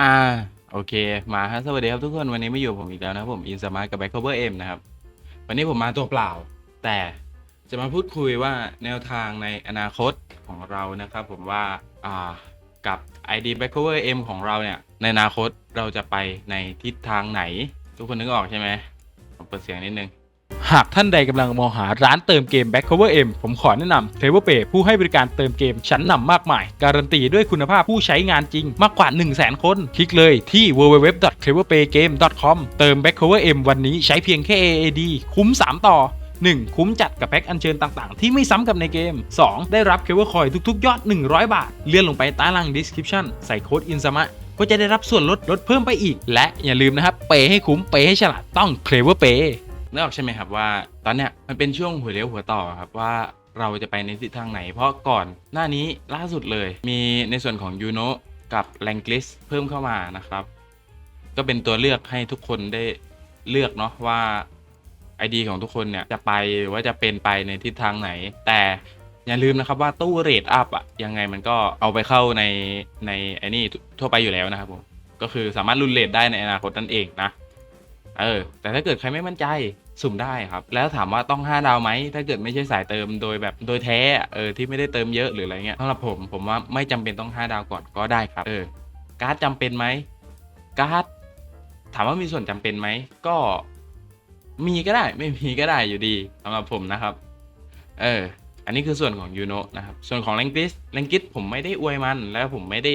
อ่า โอเค มาฮะสวัสดีครับทุกคนวันนี้มาอยู่ผมอีกแล้วนะครับผมอินสมาร์กับแบ็คโคเวอร์เอ็มนะครับ วันนี้ผมมาตัวเปล่า แต่จะมาพูดคุยว่าแนวทางในอนาคตของเรานะครับ ผมว่าอ่ากับ ID Back o v e r M ของเราเนี่ย ในอนาคตเราจะไปในทิศทางไหน ทุกคนนึกออกใช่ไหมผมเปิดเสียงนิดนึง หากท่านใดกำลังมองหาร้านเติมเกม Back Cover M ผมขอแนะนำ Clever Pay ผู้ให้บริการเติมเกมชั้นนำมากมาย การันตีด้วยคุณภาพผู้ใช้งานจริงมากกว่า 1 0 0 0 0แคน คลิกเลยที่ www.cleverpaygame.com เติม Back Cover M วันนี้ใช้เพียงแค่ AAD คุ้ม 3 ต่อ 1. คุ้มจัดกับแพ็คอัญเชิญต่างๆ ที่ไม่ซ้ำกับในเกม 2. ได้รับเคเบิลคอยทุกๆ ยอด 100 บาท เลื่อนลงไปใต้ล่าง description ใส่โค้ด INSAMA ก็จะได้รับส่วนลดลดเพิ่มไปอีก และอย่าลืมนะครับเปให้คุ้มเปให้ฉลาดต้อง Clever Pay นึกออกใช่ไหมครับว่าตอนเนี้ยมันเป็นช่วงหัวเลี้ยวหัวต่อครับว่าเราจะไปในทิศทางไหน เพราะก่อนหน้านี้ล่าสุดเลย มีในส่วนของยูโนกับแรงกลิสเพิ่มเข้ามานะครับ ก็เป็นตัวเลือกให้ทุกคนได้เลือกเนาะว่า ID ของทุกคนเนี่ยจะไปว่าจะเป็นไปในทิศทางไหน แต่อย่าลืมนะครับว่าตู้เรทอัพอะยังไงมันก็เอาไปเข้าในในไอ้นี่ทั่วไปอยู่แล้วนะครับผมก็คือสามารถรุนเรทได้ในอนาคตนั่นเองนะเออแต่ถ้าเกิดใครไม่มั่นใจ สุ่มได้ครับ แล้วถามว่าต้อง 5 ดาวไหม ถ้าเกิดไม่ใช่สายเติมโดยแบบโดยแท้อะเออที่ไม่ได้เติมเยอะหรืออะไรเงี้ยสำหรับผมผมว่าไม่จำเป็นต้อง 5 ดาวก่อนก็ได้ครับเออการ์ดจำเป็นไหมการ์ดถามว่ามีส่วนจำเป็นไหมก็มีก็ได้ไม่มีก็ได้อยู่ดีสำหรับผมนะครับ เออ อันนี้คือส่วนของยูโนนะครับ ส่วนของแรงกิสแรงกิสผมไม่ได้อวยมันแล้วผมไม่ได้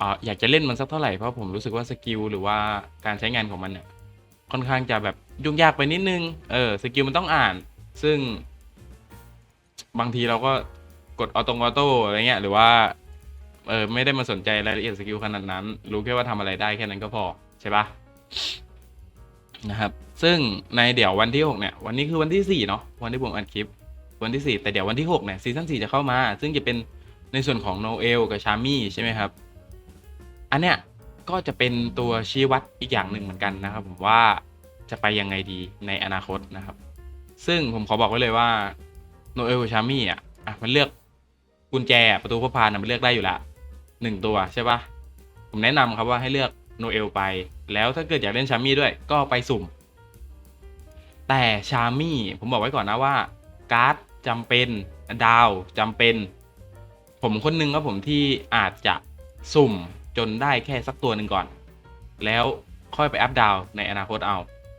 ออยากจะเล่นมันสักเท่าไหร่เพราะผมรู้สึกว่าสกิลหรือว่าการใช้งานของมันเนี่ย ค่อนข้างจะแบบยุ่งยากไปนิดนึง เออสกิลมันต้องอ่าน ซึ่ง บางทีเราก็กดออโตงออโต้อะไรเงี้ยหรือว่าเออไม่ได้มาสนใจรายละเอียดสกิลขนาดนั้น รู้แค่ว่าทำอะไรได้แค่นั้นก็พอใช่ปะนะครับ ซึ่งในเดี๋ยววันที่หกเนี่ย วันนี้คือวันที่สี่เนาะวันที่ผมอัดคลิป วันที่สี่แต่เดี๋ยววันที่หกเนี่ยซีซั่นสี่จะเข้ามา ซึ่งจะเป็นในส่วนของโนเอลกับชามี่ใช่ไหมครับ อันเนี้ย ก็จะเป็นตัวชี้วัดอีกอย่างหนึ่งเหมือนกันนะครับ ผมว่าจะไปยังไงดีในอนาคตนะครับ ซึ่งผมขอบอกไว้เลยว่าโนเอลชามี่อะอะมันเลือกกุญแจประตูพระพานนะมันเลือกได้อยู่ละหนึ่งตัวใช่ปะผมแนะนำครับว่าให้เลือกโนเอลไป แล้วถ้าเกิดอยากเล่นชามี่ด้วยก็ไปสุ่ม แต่ชามี่ผมบอกไว้ก่อนนะว่าการ์ดจำเป็นดาวจำเป็น ผมคนหนึงครับผมที่อาจจะสุ่ม จนได้แค่สักตัวหนึ่งก่อน แล้วค่อยไปอัพดาวในอนาคตเอา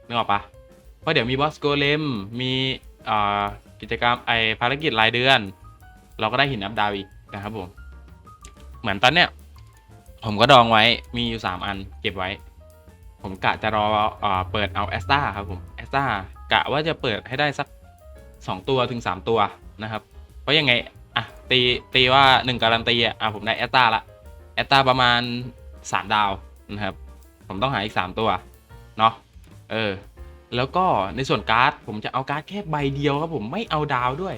นึกออกปะเพราะเดี๋ยวมีบอสโกเลมมีกิจกรรมไอภารกิจรายเดือน เราก็ได้หินอัพดาวอีกนะครับผม เหมือนตอนเนี้ยผมก็ดองไว้มีอยู่ 3 อันเก็บไว้ ผมกะจะรออเปิดเอาแอสตาครับผมแอสตากะว่าจะเปิดให้ได้สัก 2 ตัวถึง 3 ตัวนะครับ เพราะยังไง อะ ตีตีว่า 1 การันตีอะอะผมได้แอสตาละ แอตตาประมาณ 3 ดาวนะครับ ผมต้องหาอีก 3 ตัว เนาะเออ แล้วก็ในส่วนการ์ด ผมจะเอาการ์ดแค่ใบเดียวครับผมไม่เอาดาวด้วย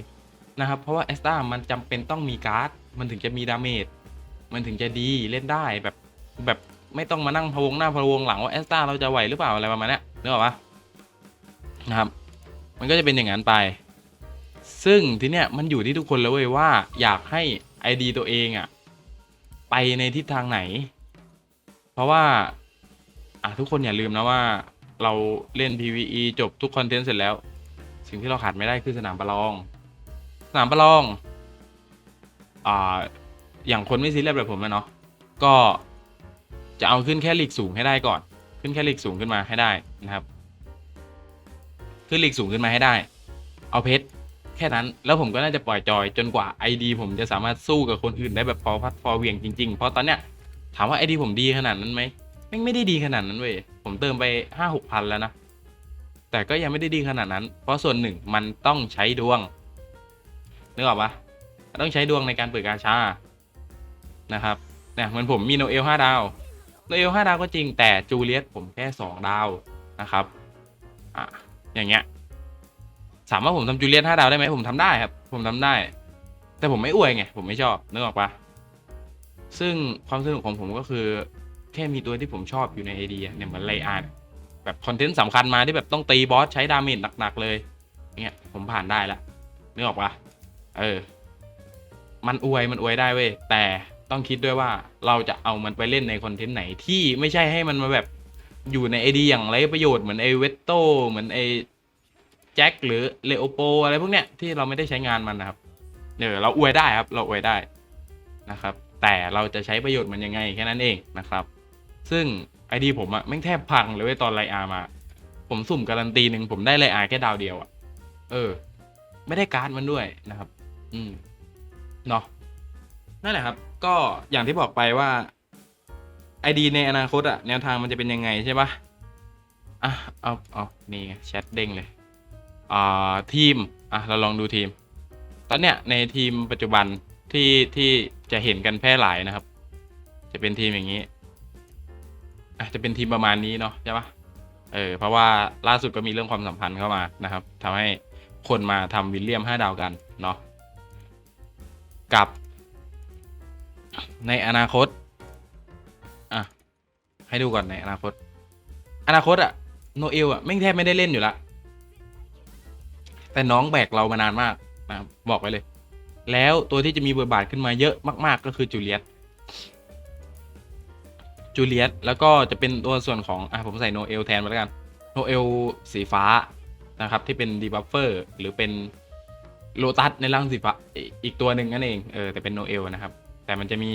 นะครับ เพราะว่าแอสตามันจำเป็นต้องมีการ์ด มันถึงจะมีดาเมจมันถึงจะดีเล่นได้แบบแบบไม่ต้องมานั่งพะวงหน้าพะวงหลังว่าแอสตาเราจะไหวหรือเปล่าอะไรประมาณนี้นึกออกปะนะครับ มันก็จะเป็นอย่างนั้นไป ซึ่งทีเนี้ยมันอยู่ที่ทุกคนแล้วเว้ยว่าอยากให้ ID ตัวเองอะ ไปในทิศทางไหน เพราะว่าอะทุกคนอย่าลืมนะว่า เราเล่น PVE จบทุกคอนเทนต์เสร็จแล้ว สิ่งที่เราขาดไม่ได้คือสนามประลอง สนามประลองอ่าอย่างคนไม่ซีเรียสแบบผมนะเนาะก็จะเอาขึ้นแค่ลีกสูงให้ได้ก่อน ขึ้นแค่ลีกสูงขึ้นมาให้ได้นะครับ ขึ้นลีกสูงขึ้นมาให้ได้ เอาเพชร แค่นั้นแล้วผมก็น่าจะปล่อยจอยจนกว่า ID ผมจะสามารถสู้กับคนอื่นได้แบบพอพัดพอเวียงจริงๆ เพราะตอนเนี้ยถามว่า ID ผมดีขนาดนั้นไหมแม่ไม่ได้ดีขนาดนั้นเว้ยผมเติมไปห้าหกพันแล้วนะ แต่ก็ยังไม่ได้ดีขนาดนั้น เพราะส่วนหนึ่งมันต้องใช้ดวงนึกออกปะต้องใช้ดวงในการเปิดกาชานะครับเนี่ยเหมือนผมมีโนเอลห้าดาวโนเอลห้าดาวก็จริงแต่จูเลียสผมแค่สองดาวนะครับอะอย่างเงี้ย ถามว่าผมทำจูเลียนห้าดาวได้ไหมผมทำได้ครับ ผมทำได้ แต่ผมไม่อวยไง ผมไม่ชอบนึกออกปะซึ่งความสนุกของผมก็คือ แค่มีตัวที่ผมชอบอยู่ในไอเดียเนี่ยเหมือนไลอาร์แบบคอนเทนต์สำคัญมาที่แบบต้องตีบอสใช้ดาเมจหนักๆเลยเงี้ยผมผ่านได้ละนึกออกปะเออ มันอวยมันอวยได้เว้ยแต่ต้องคิดด้วยว่าเราจะเอามันไปเล่นในคอนเทนต์ไหนที่ไม่ใช่ให้มันมาแบบอยู่ในไอเดียอย่างไรประโยชน์เหมือนไอเวตโตเหมือนไอ แจ็คหรือเลโอโปอะไรพวกเนี้ยที่เราไม่ได้ใช้งานมันนะครับเออเราอวยได้ครับ เราอวยได้นะครับ แต่เราจะใช้ประโยชน์มันยังไงแค่นั้นเองนะครับ ซึ่งไอดีผมอะแม่งแทบพังเลยเว้ยตอนไลอาร์มา ผมสุ่มการันตีหนึ่งผมได้ไลอาร์แค่ดาวเดียวอะเออ ไม่ได้การ์ดมันด้วยนะครับ อืมเนาะนั่นแหละครับ ก็อย่างที่บอกไปว่าไอดีในอนาคตอะแนวทางมันจะเป็นยังไงใช่ปะอะเอาเอานี่ไงแชทเด้งเลย ทีมอะเราลองดูทีม ตอนเนี้ยในทีมปัจจุบันที่ที่จะเห็นกันแพร่หลายนะครับ จะเป็นทีมอย่างนี้อะจะเป็นทีมประมาณนี้เนาะใช่ปะเออเพราะว่าล่าสุดก็มีเรื่องความสัมพันธ์เข้ามานะครับทำให้คนมาทำวิลเลียมห้าดาวกันเนาะกับ ในอนาคตอะให้ดูก่อนในอนาคต อนาคตอะโนเอลอะแม่งแทบไม่ได้เล่นอยู่ละ แต่น้องแบกเรามานานมากนะครับบอกไว้เลย แล้วตัวที่จะมีบทบาทขึ้นมาเยอะมาก ๆ ก็คือจูเลียตจูเลียตแล้วก็จะเป็นตัวส่วนของอะผมใส่โนเอลแทนมาแล้วกันโนเอลสีฟ้านะครับ ที่เป็นดีบัฟเฟอร์หรือเป็นโลตัสในร่างสีฟ้าอีกอีกตัวหนึ่งนั่นเองเออแต่เป็นโนเอลนะครับ แต่มันจะมี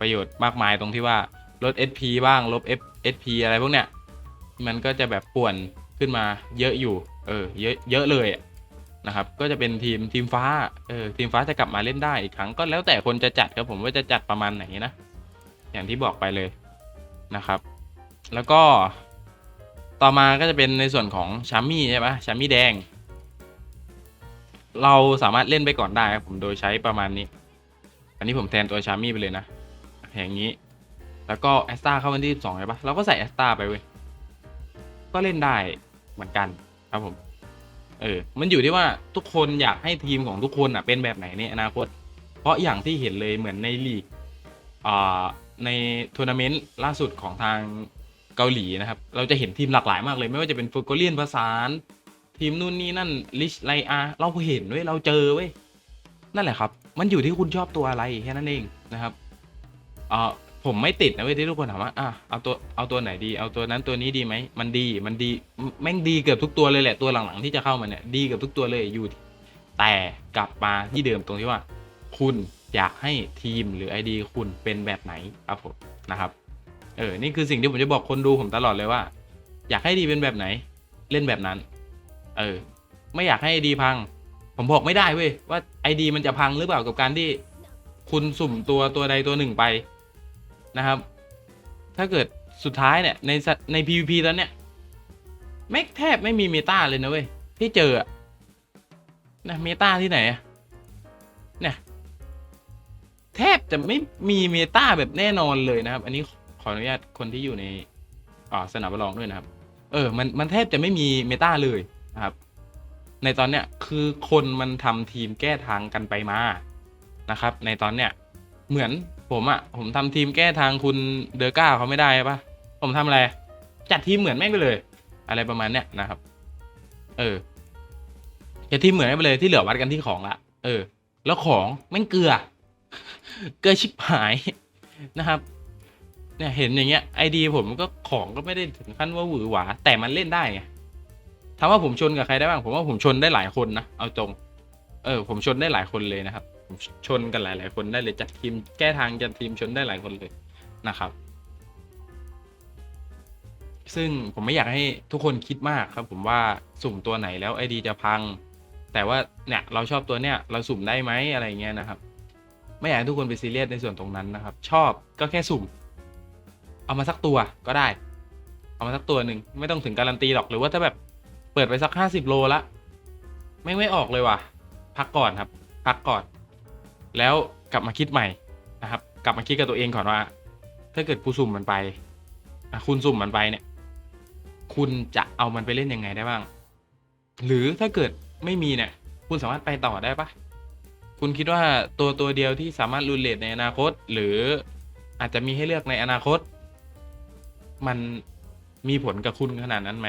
ประโยชน์มากมายตรงที่ว่าลด SP บ้างลบ F SP อะไรพวกเนี้ยมันก็จะแบบป่วนขึ้นมาเยอะอยู่ เออ เยอะเยอะเลยอะ นะครับ ก็จะเป็นทีมทีมฟ้า เออทีมฟ้าจะกลับมาเล่นได้อีกครั้งก็แล้วแต่คนจะจัดครับผมว่าจะจัดประมาณไหนนะ อย่างที่บอกไปเลยนะครับ แล้วก็ต่อมาก็จะเป็นในส่วนของชามี่ใช่ปะชามี่แดง เราสามารถเล่นไปก่อนได้ครับผมโดยใช้ประมาณนี้ อันนี้ผมแทนตัวชามี่ไปเลยนะ อย่างนี้ แล้วก็แอสตาเข้าวันที่ 12ใช่ปะเราก็ใส่แอสตาไปเว้ย ก็เล่นได้เหมือนกันครับผม เออ มันอยู่ที่ว่าทุกคนอยากให้ทีมของทุกคนอะเป็นแบบไหนในอนาคต เพราะอย่างที่เห็นเลยเหมือนในลีกอ่าในทัวร์นาเมนต์ล่าสุดของทางเกาหลีนะครับ เราจะเห็นทีมหลากหลายมากเลย ไม่ว่าจะเป็นฟูโกเลียนประสานทีมนู่นนี่นั่นลิชไลอาเราเห็นเว้ยเราเจอเว้ยนั่นแหละครับ มันอยู่ที่คุณชอบตัวอะไรแค่นั้นเองนะครับเอ่อ ผมไม่ติดนะเว้ยที่ทุกคนถามว่าอะเอาตัวเอาตัวไหนดี เอาตัวนั้นตัวนี้ดีไหมมันดีมันดีแม่งดีเกือบทุกตัวเลยแหละตัวหลังๆที่จะเข้ามาเนี่ยดีเกือบทุกตัวเลยอยู่ แต่กลับมาที่เดิมตรงที่ว่า คุณอยากให้ทีมหรือ ID คุณเป็นแบบไหนครับผมนะครับเออนี่คือสิ่งที่ผมจะบอกคนดูผมตลอดเลยว่า อยากให้ดีเป็นแบบไหน เล่นแบบนั้น เออ ไม่อยากให้ดีพัง ผมบอกไม่ได้เว้ยว่าไอดีมันจะพังหรือเปล่ากับการที่ คุณสุ่มตัวตัวใดตัวหนึ่งไป นะครับ ถ้าเกิดสุดท้ายเนี่ยในใน PVP ตอนเนี้ยแม่แทบไม่มีเมตาเลยนะเว้ยที่เจออะนะเมตาที่ไหนอะเนี่ยแทบจะไม่มีเมตาแบบแน่นอนเลยนะครับ อันนี้ขออนุญาตคนที่อยู่ในอ่าสนามประลองด้วยนะครับ เออ มันมันแทบจะไม่มีเมตาเลยนะครับ ในตอนเนี้ยคือคนมันทำทีมแก้ทางกันไปมานะครับ ในตอนเนี้ยเหมือน ผมอะ่ะ ผมทำทีมแก้ทางคุณเดอร์ก้าเขาไม่ได้ปะผมทำอะไร จัดทีมเหมือนแม่งไปเลย อะไรประมาณเนี้ยนะครับ เออจัดทีมเหมือนไปเลยที่เหลือวัดกันที่ของละเออ แล้วของแม่งเกลือ เกลือชิบหายนะครับ เนี่ยเห็นอย่างเงี้ยไอดีผมก็ของก็ไม่ได้ถึงขั้นว่าหวือหวา แต่มันเล่นได้ไงถามว่าผมชนกับใครได้บ้างผมว่าผมชนได้หลายคนนะเอาตรง เออ ผมชนได้หลายคนเลยนะครับ ชนกันหลาย ๆ คนได้เลยจัดทีมแก้ทางจัดทีมชนได้หลายคนเลยนะครับ ซึ่งผมไม่อยากให้ทุกคนคิดมากครับ ผมว่าสุ่มตัวไหนแล้วไอดีจะพัง แต่ว่าเนี่ยเราชอบตัวเนี้ยเราสุ่มได้ไหมอะไรเงี้ยนะครับ ไม่อยากให้ทุกคนไปซีเรียสในส่วนตรงนั้นนะครับ ชอบก็แค่สุ่ม เอามาสักตัวก็ได้ เอามาสักตัวหนึ่งไม่ต้องถึงการันตีหรอกหรือว่าถ้าแบบเปิดไปสักห้าสิบโลละไม่ไม่ออกเลยว่ะ พักก่อนครับ พักก่อน แล้วกลับมาคิดใหม่นะครับ กลับมาคิดกับตัวเองก่อนว่า ถ้าเกิดกูสุ่มมันไปคุณสุ่มมันไปเนี่ย คุณจะเอามันไปเล่นยังไงได้บ้าง หรือถ้าเกิดไม่มีเนี่ย คุณสามารถไปต่อได้ปะคุณคิดว่าตัวตัวเดียวที่สามารถรูเลทในอนาคต หรืออาจจะมีให้เลือกในอนาคต มันมีผลกับคุณขนาดนั้นไหม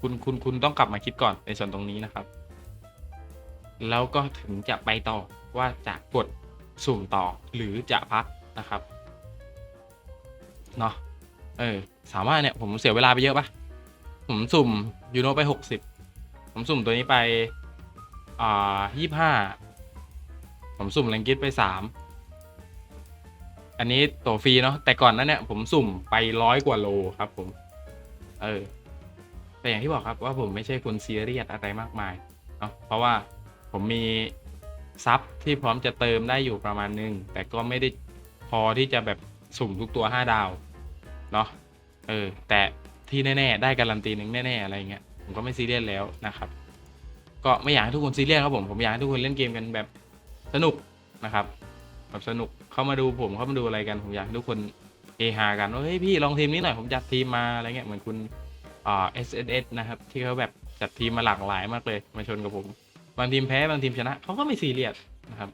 คุณคุณคุณต้องกลับมาคิดก่อนในส่วนตรงนี้นะครับ แล้วก็ถึงจะไปต่อว่าจะกดสุ่มต่อหรือจะพักนะครับเนาะเออถามว่าเนี่ยผมเสียเวลาไปเยอะปะผมสุ่มยูโนไปหกสิบผมสุ่มตัวนี้ไปอ่ายี่ห้าผมสุ่มแรงกิสไปสามอันนี้ตัวฟรีเนาะแต่ก่อนนั้นเนี่ยผมสุ่มไปร้อยกว่าโลครับผม เออแต่อย่างที่บอกครับว่าผมไม่ใช่คนซีเรียสอะไรมากมายเนาะเพราะว่า ผมมีซับที่พร้อมจะเติมได้อยู่ประมาณนึง แต่ก็ไม่ได้พอที่จะแบบสุ่มทุกตัว 5 ดาว เนาะเออ แต่ที่แน่ ๆ ได้การันตีหนึ่งแน่ ๆ อะไรเงี้ย ผมก็ไม่ซีเรียสแล้วนะครับ ก็ไม่อยากให้ทุกคนซีเรียสครับผม ผมอยากให้ทุกคนเล่นเกมกันแบบสนุกนะครับแบบสนุกเข้ามาดูผมเข้ามาดูอะไรกัน ผมอยากให้ทุกคนเฮฮากันว่าเฮ้ยพี่ลองทีมนี้หน่อยผมจัดทีมมาอะไรเงี้ยเหมือนคุณอ่า S S S นะครับที่เขาแบบจัดทีมมาหลากหลายมากเลยมาชนกับผม บางทีมแพ้บางทีมชนะเขาก็ไม่ซีเรียสนะครับ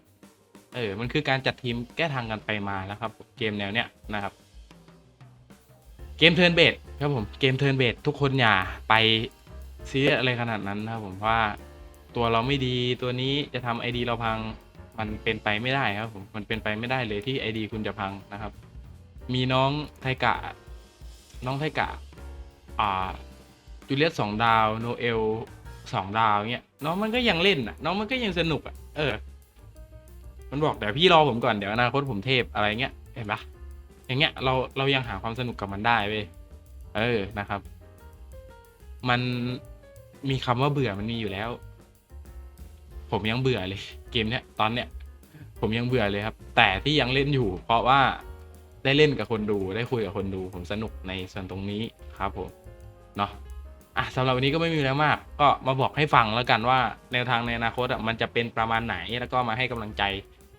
เออ มันคือการจัดทีมแก้ทางกันไปมาแล้วครับ เกมแนวเนี้ยนะครับ เกมเทิร์นเบดครับผมเกมเทิร์นเบดทุกคนอย่าไปซีเรียสอะไรขนาดนั้นนะครับผมว่าตัวเราไม่ดีตัวนี้จะทำไอดีเราพังมันเป็นไปไม่ได้ครับผมมันเป็นไปไม่ได้เลยที่ไอดีคุณจะพังนะครับ มีน้องไทกะ น้องไทกะอ่าจูเลียตสองดาวโนเอลสองดาวเงี้ย น้องมันก็ยังเล่นอะ น้องมันก็ยังสนุกอะ เออ มันบอกเดี๋ยวพี่รอผมก่อนเดี๋ยวอนาคตผมเทพอะไรเงี้ยเห็นปะอย่างเงี้ยเราเรายังหาความสนุกกับมันได้เว้ยเออนะครับ มันมีคำว่าเบื่อมันมีอยู่แล้ว ผมยังเบื่อเลย เกมเนี้ยตอนเนี้ยผมยังเบื่อเลยครับ แต่ที่ยังเล่นอยู่ เพราะว่าได้เล่นกับคนดูได้คุยกับคนดู ผมสนุกในส่วนตรงนี้ครับผมเนาะ อะสำหรับวันนี้ก็ไม่มีแล้วมาก ก็มาบอกให้ฟังแล้วกันว่าแนวทางในอนาคตอะมันจะเป็นประมาณไหนแล้วก็มาให้กำลังใจ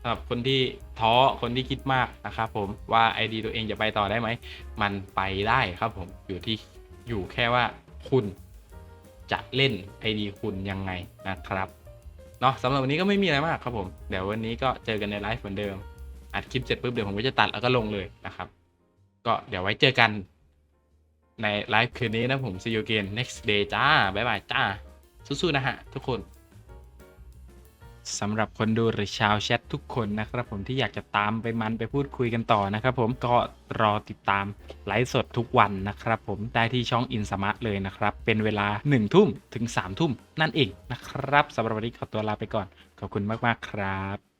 สำหรับคนที่ท้อคนที่คิดมากนะครับผมว่าไอดีตัวเองจะไปต่อได้ไหมมันไปได้ครับผมอยู่ที่อยู่แค่ว่าคุณจะเล่นไอดีคุณยังไงนะครับเนาะสำหรับวันนี้ก็ไม่มีอะไรมากครับผม เดี๋ยววันนี้ก็เจอกันในไลฟ์เหมือนเดิมอัดคลิปเสร็จปุ๊บเดี๋ยวผมก็จะตัดแล้วก็ลงเลยนะครับ ก็เดี๋ยวไว้เจอกัน ในไลฟ์คืนนี้นะผม see you again next day จ้า บ๊ายบายจ้า สู้ๆนะฮะ ทุกคนสำหรับคนดูหรือชาวแชททุกคนนะครับผมที่อยากจะตามไปมันไปพูดคุยกันต่อนะครับผมก็รอติดตามไลฟ์สดทุกวันนะครับผมได้ที่ช่องอินสมาร์ทเลยนะครับ เป็นเวลา 1 ทุ่มถึง 3 ทุ่มนั่นเองนะครับสำหรับวันนี้ขอตัวลาไปก่อน ขอบคุณมาก ๆ ครับ